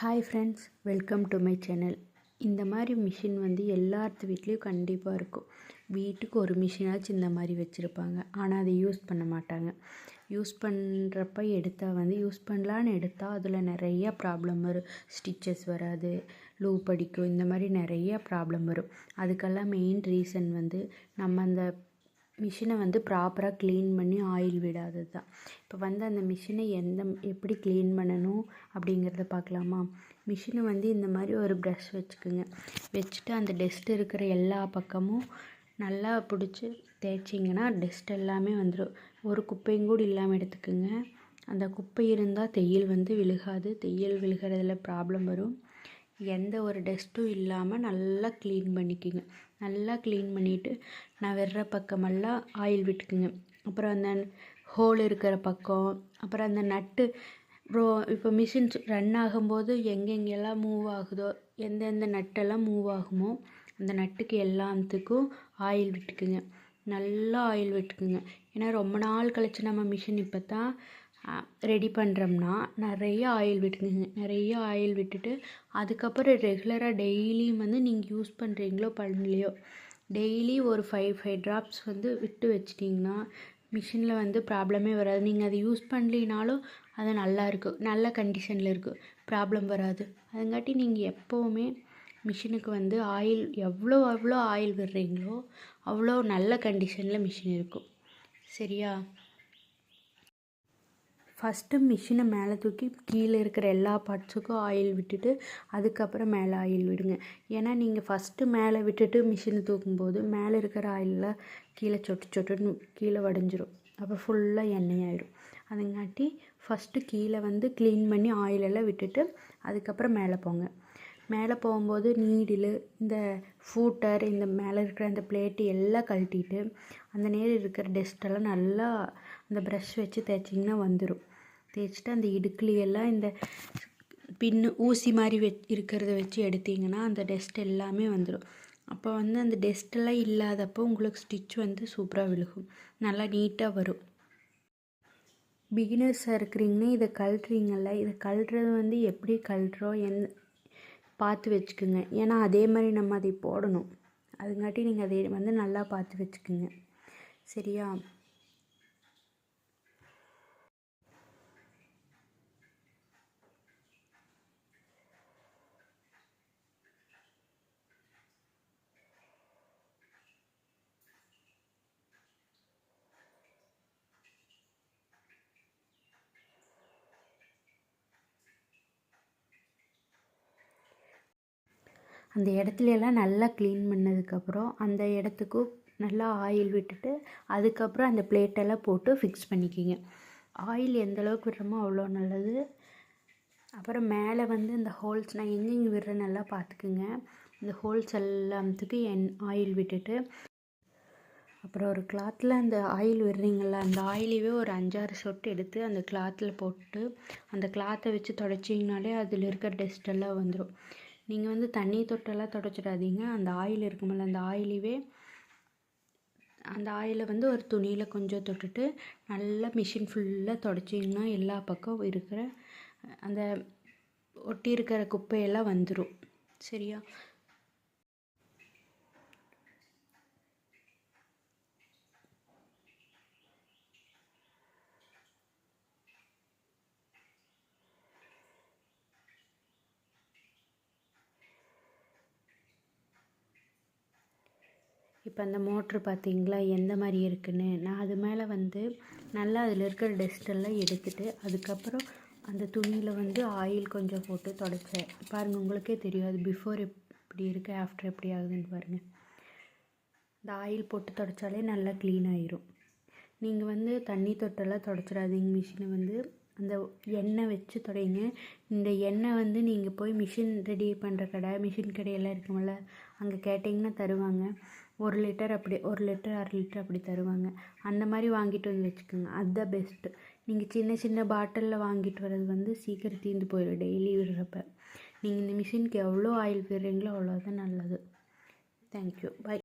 Hi friends welcome to my channel இந்த மாதிரி machine வந்து எல்லாத்து வீட்லேயும் கண்டிப்பாக இருக்கும். வீட்டுக்கு ஒரு மிஷினாச்சும் இந்த மாதிரி வச்சுருப்பாங்க. ஆனால் அதை யூஸ் பண்ண மாட்டாங்க. யூஸ் பண்ணுறப்ப எடுத்தால் வந்து யூஸ் பண்ணலான்னு எடுத்தால் அதில் நிறைய ப்ராப்ளம் வரும். ஸ்டிச்சஸ் வராது லூ படிக்கும் இந்த மாதிரி நிறைய ப்ராப்ளம் வரும். அதுக்கெல்லாம் மெயின் ரீசன் வந்து நம்ம அந்த மிஷினை வந்து ப்ராப்பராக க்ளீன் பண்ணி ஆயில் விடாதது தான் இப்போ வந்து அந்த மிஷினை எந்த எப்படி க்ளீன் பண்ணணும் அப்படிங்கிறத பார்க்கலாமா? மிஷினை வந்து இந்த மாதிரி ஒரு ப்ரஷ் வச்சுக்கோங்க. வச்சுட்டு அந்த டஸ்ட் இருக்கிற எல்லா பக்கமும் நல்லா பிடிச்சி தேய்ச்சிங்கன்னா டஸ்ட் எல்லாமே வந்துடும் ஒரு குப்பையும் கூட இல்லாமல் எடுத்துக்கோங்க. அந்த குப்பை இருந்தால் தையல் வந்து விழுகாது. தையல் விழுகிறதுல ப்ராப்ளம் வரும். எந்த ஒரு டஸ்ட்டும் இல்லாமல் நல்லா க்ளீன் பண்ணிக்கோங்க. நல்லா க்ளீன் பண்ணிவிட்டு நான் வர்ற பக்கமெல்லாம் ஆயில் விட்டுக்குங்க. அப்புறம் அந்த ஹோல் இருக்கிற பக்கம் அப்புறம் அந்த நட்டு அப்புறம் இப்போ மிஷின்ஸ் ரன் ஆகும்போது எங்கெங்கெல்லாம் மூவ் ஆகுதோ எந்தெந்த நட்டெல்லாம் மூவ் ஆகுமோ அந்த நட்டுக்கு எல்லாத்துக்கும் ஆயில் விட்டுக்குங்க. நல்லா ஆயில் விட்டுக்குங்க. ஏன்னா ரொம்ப நாள் கழித்து நம்ம மிஷின் இப்போ தான் ரெடி பண்ணுறோம்னா நிறைய ஆயில் விட்டுக்குங்க நிறைய ஆயில் விட்டுட்டு அதுக்கப்புறம் ரெகுலராக டெய்லியும் வந்து நீங்கள் யூஸ் பண்ணுறீங்களோ பண்ணலையோ டெய்லி ஒரு ஃபைவ் ஃபைவ் ட்ராப்ஸ் வந்து விட்டு வச்சிட்டிங்கன்னா மிஷினில் வந்து ப்ராப்ளமே வராது. நீங்கள் அதை யூஸ் பண்ணலினாலும் அது நல்லா இருக்கும். நல்ல கண்டிஷனில் இருக்கும். ப்ராப்ளம் வராது. அதுங்காட்டி நீங்கள் எப்போவுமே மிஷினுக்கு வந்து ஆயில் எவ்வளோ எவ்வளோ ஆயில் விடுறீங்களோ அவ்வளோ நல்ல கண்டிஷனில் மிஷின் இருக்கும். சரியா? ஃபஸ்ட்டு மிஷினை மேலே தூக்கி கீழே இருக்கிற எல்லா பார்ட்ஸுக்கும் ஆயில் விட்டுட்டு அதுக்கப்புறம் மேலே ஆயில் விடுங்க. ஏன்னா நீங்கள் ஃபஸ்ட்டு மேலே விட்டுட்டு மிஷினை தூக்கும்போது மேலே இருக்கிற ஆயிலில் கீழே சொட்டு சொட்டுன்னு கீழே வடைஞ்சிரும். அப்போ ஃபுல்லாக எண்ணெய் ஆயிடும் அதுங்காட்டி ஃபஸ்ட்டு கீழே வந்து க்ளீன் பண்ணி ஆயிலெல்லாம் விட்டுட்டு அதுக்கப்புறம் மேலே போங்க. மேலே போகும்போது நீடில் இந்த ஃபூட்டர் இந்த மேலே இருக்கிற அந்த பிளேட்டு எல்லாம் கழட்டிட்டு அந்த நேரம் இருக்கிற டஸ்ட்டெல்லாம் நல்லா அந்த ப்ரஷ் வச்சு தேய்ச்சிங்கன்னா வந்துடும் தேய்ச்சிட்டு அந்த இடுக்குலையெல்லாம் இந்த பின்னு ஊசி மாதிரி வெ இருக்கிறத வச்சு எடுத்தீங்கன்னா அந்த டெஸ்ட் எல்லாமே வந்துடும் அப்போ வந்து அந்த டெஸ்ட்டெல்லாம் இல்லாதப்போ உங்களுக்கு ஸ்டிச் வந்து சூப்பராக விழுகும். நல்லா நீட்டாக வரும். பிகினர்ஸாக இருக்கிறீங்கன்னா இதை கழட்டுறீங்கல்ல இதை கழட்டுறது வந்து எப்படி கழட்டுறோம் என் பார்த்து வச்சுக்குங்க. ஏன்னா அதே மாதிரி நம்ம அதை போடணும். அதுங்காட்டி நீங்கள் அதை வந்து நல்லா பார்த்து வச்சுக்குங்க. சரியா? அந்த இடத்துலையெல்லாம் நல்லா க்ளீன் பண்ணதுக்கப்புறம் அந்த இடத்துக்கும் நல்லா ஆயில் விட்டுட்டு அதுக்கப்புறம் அந்த பிளேட்டெல்லாம் போட்டு ஃபிக்ஸ் பண்ணிக்கிங்க. ஆயில் எந்த அளவுக்கு விடுறோமோ அவ்வளோ நல்லது. அப்புறம் மேலே வந்து இந்த ஹோல்ஸ் நான் எங்கெங்கே விடுறேன்னு நல்லா பார்த்துக்குங்க. இந்த ஹோல்ஸ் எல்லாத்துக்கு என் ஆயில் விட்டுட்டு அப்புறம் ஒரு கிளாத்தில் அந்த ஆயில் விடுறீங்கள அந்த ஆயிலையே ஒரு அஞ்சாறு சொட்டு எடுத்து அந்த கிளாத்தில் போட்டு அந்த கிளாத்தை வச்சு தொடச்சிங்கனாலே அதில் இருக்கிற டஸ்ட்டெல்லாம் வந்துடும் நீங்கள் வந்து தண்ணி தொட்டெல்லாம் தொடச்சிடாதீங்க. அந்த ஆயில் இருக்குமில்ல அந்த ஆயிலவே அந்த ஆயிலை வந்து ஒரு துணியில் கொஞ்சம் தொட்டுட்டு நல்லா மிஷின் ஃபுல்லாக தொடச்சிங்கன்னா எல்லா பக்கம் இருக்கிற அந்த ஒட்டி இருக்கிற குப்பையெல்லாம் வந்துடும் சரியா? இப்போ அந்த மோட்ரு பார்த்தீங்களா? எந்த மாதிரி இருக்குன்னு? நான் அது மேலே வந்து நல்லா அதில் இருக்கிற டஸ்ட்டெல்லாம் எடுத்துட்டு அதுக்கப்புறம் அந்த துணியில் வந்து ஆயில் கொஞ்சம் போட்டு தொடச்சேன். பாருங்கள் உங்களுக்கே தெரியும். அது பிஃபோர் எப்படி இருக்குது ஆஃப்டர் எப்படி ஆகுதுன்னு பாருங்கள் இந்த ஆயில் போட்டு தொடச்சாலே நல்லா க்ளீன் ஆயிரும். நீங்கள் வந்து தண்ணி தொட்டெல்லாம் தொடச்சிடாதீங்க. மிஷினை வந்து அந்த எண்ணெய் வச்சு தொடைங்க. இந்த எண்ணெய் வந்து நீங்கள் போய் மிஷின் ரெடி பண்ணுற கடை மிஷின் கடையெல்லாம் இருக்குமில்ல அங்கே கேட்டிங்கன்னா தருவாங்க. ஒரு லிட்டர் அப்படி ஒரு லிட்டர் அரை லிட்டர் அப்படி தருவாங்க. அந்த மாதிரி வாங்கிட்டு வந்து வச்சுக்கோங்க. அதுதான் பெஸ்ட்டு நீங்கள் சின்ன சின்ன பாட்டிலில் வாங்கிட்டு வர்றது வந்து சீக்கிரம் தீர்ந்து போயிடும் டெய்லி விடுறப்ப. நீங்கள் இந்த மிஷினுக்கு எவ்வளோ ஆயில் விடுறீங்களோ அவ்வளோதான் நல்லது. Thank you bye